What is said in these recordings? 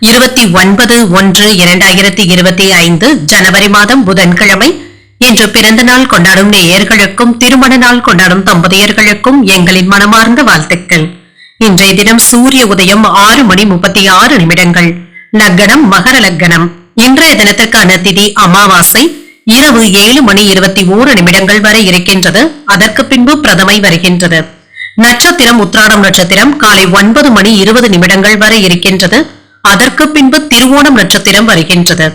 இருபத்தி ஒன்பது ஒன்று இரண்டாயிரத்தி இருபத்தி ஐந்து ஜனவரி மாதம் புதன்கிழமை. இன்று பிறந்த நாள் கொண்டாடும் நேயர்களுக்கும் திருமண நாள் கொண்டாடும் தம்பதியர்களுக்கும் எங்களின் மனமார்ந்த வாழ்த்துக்கள். இன்றைய தினம் சூரிய உதயம் ஆறு மணி முப்பத்தி ஆறு நிமிடங்கள். லக்கணம் மகர லக்கணம். இன்றைய தினத்திற்கான திதி அமாவாசை. இரவு ஏழு மணி இருபத்தி ஓரு நிமிடங்கள் வரை இருக்கின்றது. அதற்கு பின்பு பிரதமை வருகின்றது. நட்சத்திரம் உத்ராடம் நட்சத்திரம் காலை ஒன்பது மணி இருபது நிமிடங்கள் வரை இருக்கின்றது. அதற்கு பின்பு திருவோணம் நட்சத்திரம் வருகின்றது.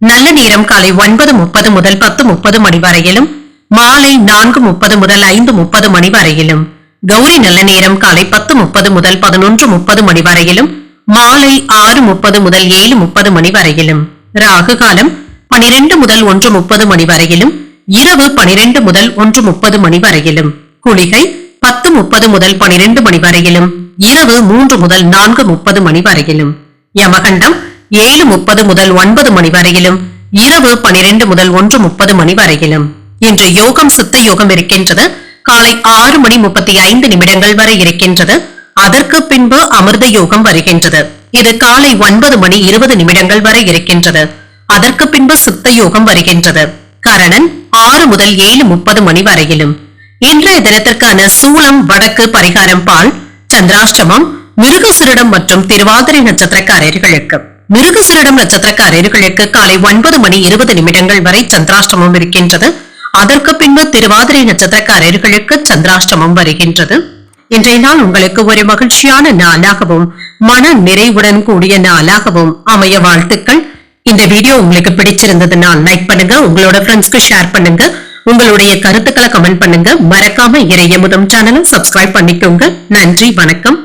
நல்ல நேரம் காலை ஒன்பது முப்பது முதல் பத்து முப்பது மணி வரையிலும் மாலை நான்கு முப்பது முதல் ஐந்து முப்பது மணி வரையிலும் கௌரி நல்ல நேரம் காலை பத்து முப்பது முதல் பதினொன்று முப்பது மணி வரையிலும் மாலை ஆறு முப்பது முதல் ஏழு முப்பது மணி வரையிலும் ராகு காலம் பனிரெண்டு முதல் ஒன்று முப்பது மணி வரையிலும் இரவு பனிரெண்டு முதல் ஒன்று முப்பது மணி வரையிலும் குளிகை பத்து முப்பது முதல் பனிரெண்டு மணி வரையிலும் இரவு மூன்று முதல் நான்கு முப்பது மணி வரையிலும் யமகண்டம் ஏழு முப்பது முதல் ஒன்பது மணி வரையிலும் இரவு பனிரெண்டு முதல் ஒன்று முப்பது மணி வரையிலும். இன்று யோகம் சித்த யோகம் இருக்கின்றது. காலை ஆறு மணி முப்பத்தி ஐந்து நிமிடங்கள் வரை இருக்கின்றது. அதற்கு பின்பு அமிர்த யோகம் வருகின்றது. இது காலை ஒன்பது மணி இருபது நிமிடங்கள் வரை இருக்கின்றது. அதற்கு பின்பு சித்த யோகம் வருகின்றது. கரணன் ஆறு முதல் ஏழு முப்பது மணி வரையிலும். இன்றைய தினத்திற்கான சூளம் வடக்கு பரிகாரம் பால் சந்திராஷ்டமம் மிருகசிரிடம் மற்றும் திருவாதிரை நட்சத்திரக்காரர்களுக்கு. மிருகசிரிடம் நட்சத்திரக்காரர்களுக்கு காலை ஒன்பது மணி இருபது நிமிடங்கள் வரை சந்திராஷ்டமம் இருக்கின்றது. அதற்கு பின்பு திருவாதிரை நட்சத்திரக்காரர்களுக்கு சந்திராஷ்டமம் வருகின்றது. இன்றைய நாள் உங்களுக்கு ஒரு மகிழ்ச்சியான நாளாகவும் மன நிறைவுடன் கூடிய நாளாகவும் அமைய வாழ்த்துக்கள். இந்த வீடியோ உங்களுக்கு பிடிச்சிருந்ததுன்னா லைக் பண்ணுங்க உங்களோட ஃப்ரெண்ட்ஸ்க்கு ஷேர் பண்ணுங்க உங்களுடைய கருத்துக்களை கமெண்ட் பண்ணுங்க. மறக்காம இறையமுதம் சேனலும் சப்ஸ்கிரைப் பண்ணிக்கோங்க. நன்றி வணக்கம்.